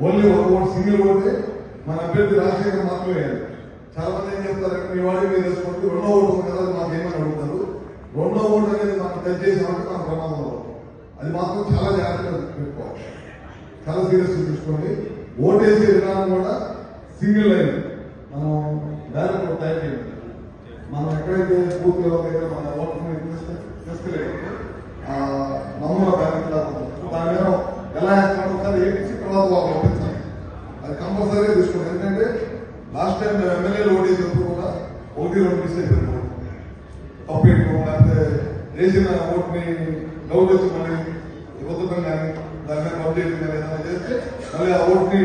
Single ఓటే మన అభ్యర్థి రాజశేఖర్ మాత్రమే వేయాలి చాలా మంది ఏం చెప్తారంటే మీ వాడి మీరు వేసుకోండి రెండో ఓటు ఉంది కదా మాకు ఏమని అడుగుతారు? రెండో ఓటు అనేది మనం టచ్ చేసామంటే మన ప్రమాదంలో పడతాం. అది మాత్రం చాలా జాగ్రత్తగా పెట్టుకోవాలి. చాలా సీరియస్ చూసుకోండి. ఓటేసే విధానం కూడా సింగిల్ లైన్. మనం డైరెక్ట్ టైప్ చేయాలి మనం ఎక్కడైతే బూత్ లెవెల్ దగ్గర మన ఓటర్ని తీసుకెళ్ళి వేయించి తర్వాత వాళ్ళు పంపించాలి అది కంపల్సరీగా తీసుకోండి ఎందుకంటే లాస్ట్ టైం మేము ఎమ్మెల్యేలు ఓటేసినప్పుడు కూడా ఒకటి రెండు మిస్ అయిపోయింది తప్పేయటం లేకపోతే వేసిన ఓటుని డౌట్ వచ్చి మళ్ళీ ఇవ్వడం కానీ దాని మీద అప్డేట్ కానీ ఏదైనా చేస్తే మళ్ళీ ఆ ఓటుని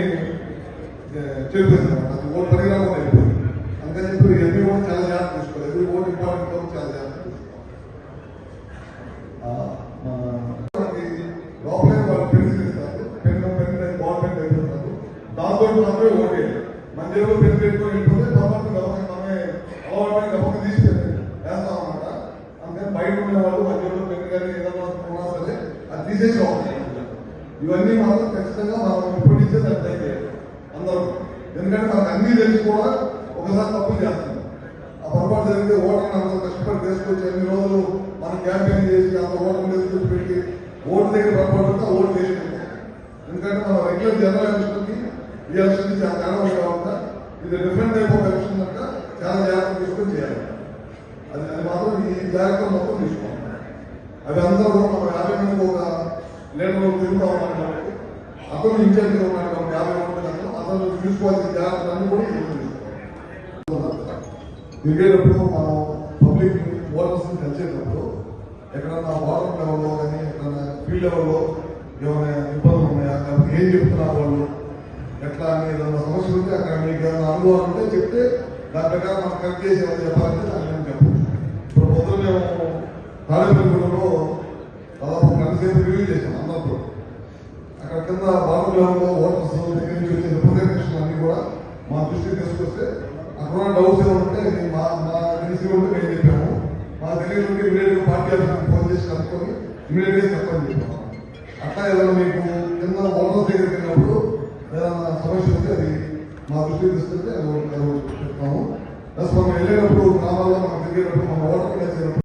చెప్పేసి అనమాట అది ఓటు పనికిరాకుండా అయిపోయింది అందుకని చెప్పి ఎన్ని కూడా చాలా జాగ్రత్త తీసుకోవాలి ఎవ్రీ ఓట్ ఇంపార్టెంట్ కాబట్టి చాలా జాగ్రత్త తీసుకోవాలి ఆ, మన మనకి లోపలే వాళ్ళు పెన్సిల్ ఇస్తారు పెన్ పెన్ గవర్నమెంట్ అయిపోతారు దాంతో మాత్రమే ఓటేయాలి మన జేబులో పెన్ పెట్టుకొని వెళ్ళిపోతే గవర్నమెంట్ గవర్నమెంట్ మనమే గవర్నమెంట్ గవర్నమెంట్ తీసుకెళ్ళి వేస్తాం అనమాట అందుకని బయట ఉన్న వాళ్ళు మన జేబులో పెన్ కానీ ఏదైనా ఉన్నా సరే అది తీసేసి ఇవన్నీ మాత్రం ఖచ్చితంగా మనం ఇప్పుడు నుంచే దాన్ని అందరూ. ఎందుకంటే మనకు అన్నీ తెలిసి కూడా ఒకసారి తప్పులు చేస్తున్నాం ఆ పొరపాటు జరిగితే ఓటర్ని అంత కష్టపడి తీసుకొచ్చి అన్ని రోజులు మనం క్యాంపెయిన్ చేసి అంత ఓటర్ తీసుకొచ్చి పెట్టి ఓటు దగ్గర పొరపాటు ఉంటే ఓటు వేసి ఎందుకంటే మనం రెగ్యులర్ జనరల్ ఎలక్షన్కి ఈ ఎలక్షన్ చాలా తేడా ఉంది ఇది డిఫరెంట్ టైప్ ఆఫ్ ఎలక్షన్ కనుక చాలా జాగ్రత్త తీసుకొని చేయాలి. అది అది మాత్రం ఈ జాగ్రత్త మొత్తం తీసుకోవాలి. అవి అందరూ కూడా మనం యాభై మందికి ఒక నేను తిరుగుతా ఉన్నాను కాబట్టి అతను ఇన్ఛార్జ్గా ఉన్నాడు కాబట్టి యాభై మంది అతను. అతను తీసుకోవాల్సిన జాగ్రత్తలన్నీ కూడా తీసుకోవాలి. తిరిగేటప్పుడు మనం పబ్లిక్ ఓటర్స్ కలిసేటప్పుడు ఎక్కడన్నా వాటర్ లెవెల్లో కానీ ఎక్కడన్నా ఫీల్డ్ లెవెల్లో ఏమైనా ఇబ్బందులు ఉన్నాయా? లేకపోతే ఏం చెప్తున్నారు వాళ్ళు? ఎట్లా అని ఏదైనా సమస్య ఉంటే అక్కడ మీకు ఏదైనా అనుభవం ఉంటే చెప్తే దాని ప్రకారం మనం కరెక్ట్ చేసి ఏమైనా చెప్పాలంటే దాన్ని నేను చెప్పచ్చు ఇప్పుడు పొద్దున మేము తాడేపల్లిగూడలో దాదాపు గంట సేపు రివ్యూ చేసాం అందరితో. అక్కడ కింద వాటర్ ఓటర్స్ దగ్గర నుంచి వచ్చే రిప్రజెంటేషన్ అన్ని కూడా మా దృష్టికి తీసుకొస్తే అక్కడ డౌట్స్ ఏమైనా ఉంటే మా మా తెలిసి ఉంటే మేము చెప్పాము. మా తెలియదు ఉంటే ఇమీడియట్గా పార్టీ ఆఫీస్కి ఫోన్ చేసి కనుక్కొని ఇమీడియట్గా చెప్పని చెప్పాము అట్లా ఏదైనా మీకు కింద ఓటర్స్ దగ్గరికి వెళ్ళినప్పుడు ఏదైనా సమస్య ఉంటే అది మా దృష్టికి తీసుకుంటే అది ఒకటి- చెప్తాము. ప్లస్ మనం వెళ్ళినప్పుడు గ్రామాల్లో మనం తిరిగినప్పుడు మన ఓటర్ చేసినప్పుడు